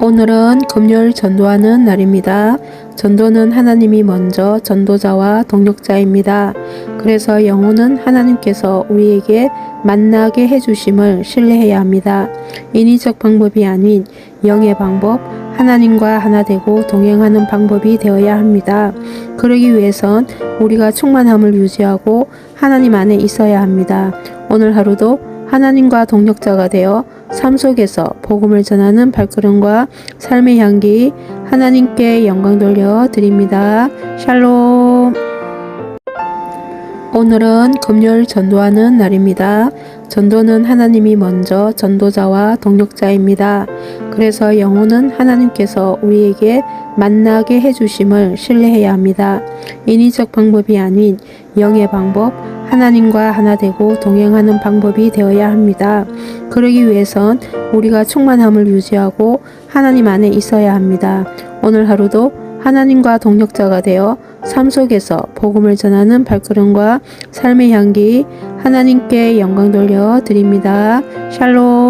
오늘은 금요일 전도하는 날입니다. 전도는 하나님이 먼저 전도자와 동력자입니다. 그래서 영혼은 하나님께서 우리에게 만나게 해주심을 신뢰해야 합니다. 인위적 방법이 아닌 영의 방법, 하나님과 하나 되고 동행하는 방법이 되어야 합니다. 그러기 위해선 우리가 충만함을 유지하고 하나님 안에 있어야 합니다. 오늘 하루도 하나님과 동력자가 되어 삶 속에서 복음을 전하는 발걸음과 삶의 향기 하나님께 영광 돌려 드립니다. 샬롬. 오늘은 금요일 전도하는 날입니다. 전도는 하나님이 먼저 전도자와 동력자입니다. 그래서 영혼은 하나님께서 우리에게 만나게 해주심을 신뢰해야 합니다. 인위적 방법이 아닌 영의 방법, 하나님과 하나 되고 동행하는 방법이 되어야 합니다. 그러기 위해선 우리가 충만함을 유지하고 하나님 안에 있어야 합니다. 오늘 하루도 하나님과 동력자가 되어 삶 속에서 복음을 전하는 발걸음과 삶의 향기 하나님께 영광 돌려 드립니다. 샬롬.